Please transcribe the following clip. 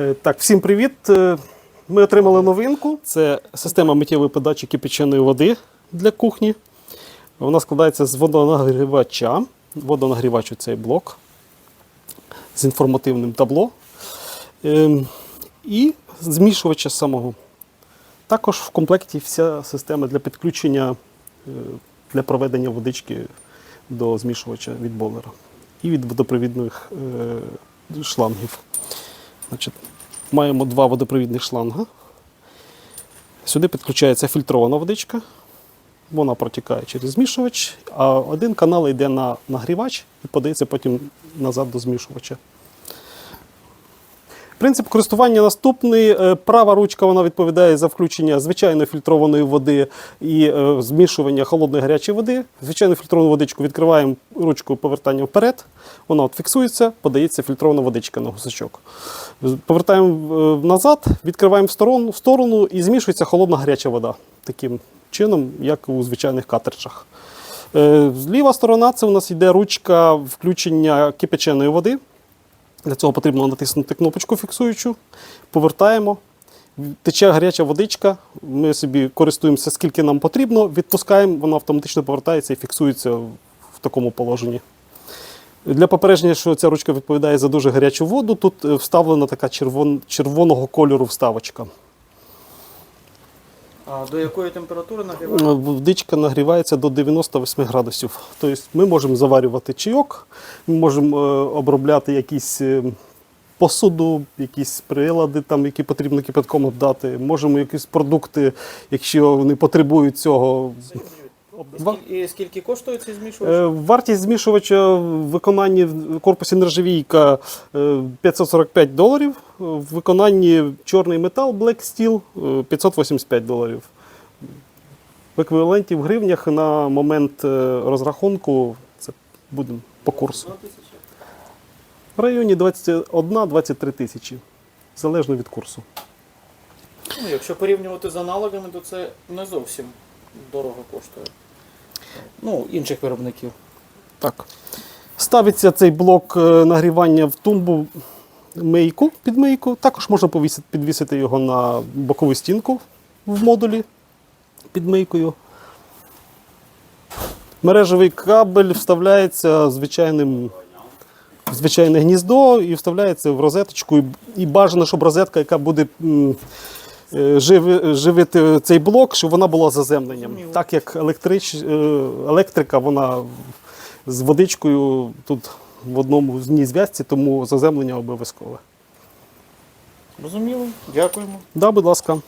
Е, Так, всім привіт. Е, Ми отримали новинку. Це система миттєвої подачі кипяченої води для кухні. Вона складається з водонагрівача. Водонагрівач цей блок з інформативним табло. Ем, І змішувача самого. Також в комплекті вся система для підключення е, для проведення водички до змішувача від болера і від водопровідних шлангів. Значить, маємо два водопровідних шланга. Сюди підключається фільтрована водичка. Вона протікає через змішувач, а один канал йде на нагрівач і подається потім назад до змішувача. Принцип користування наступний. Е, Права ручка вона відповідає за включення звичайної фільтрованої води і е, змішування холодної гарячої води. Звичайну фільтровану водичку відкриваємо ручку повертання вперед. Вона от фіксується, подається фільтрована водичка на гусачок. Повертаємо е, назад, відкриваємо в сторону, в сторону і змішується холодна гаряча вода. Таким чином, як у звичайних. Е, Ліва сторона це у нас йде ручка включення кипяченої води. Для цього потрібно натиснути кнопочку фіксуючу, повертаємо. Тече гаряча водичка, ми собі користуємося скільки нам потрібно, відпускаємо, вона автоматично повертається і фіксується в такому положенні. Для попередження, що ця ручка відповідає за дуже гарячу воду, тут е, вставлена така червон, червоного кольору вставочка. А до якої температури нагріваєте? Е, Водичка нагрівається до 98 градусів. Тобто ми можемо заварювати чайок, ми можемо е, обробляти якісь е, посуду, якісь прилади, там, які потрібно кипятком обдати. Можемо якісь продукти, якщо вони потребують цього. І скільки коштує цей змішувач? Е, Вартість змішувача в виконанні в корпусі нержавійка е, 545 доларів, в виконанні чорний метал Black Steel е, 585 доларів. В еквіваленті в гривнях на момент е, розрахунку це буде по курсу. В районі 21-23 тисячі, залежно від курсу. Ну, якщо порівнювати з аналогами, то це не зовсім дорого коштує. Ну, інших виробників. Так. Ставиться цей блок е, нагрівання в тумбу мийку під мийку. Також можна підвісити його на бокову стінку в модулі під мийкою. Мережевий кабель вставляється звичайним, в звичайне гніздо і вставляється в розеточку. І бажано, щоб розетка, яка буде м, е, живити цей блок, щоб вона була заземленням. Так як електрич, е, електрика, вона з водичкою тут в одному з ній зв'язці, тому заземлення обов'язкове. Розуміло, дякуємо. Да, будь ласка.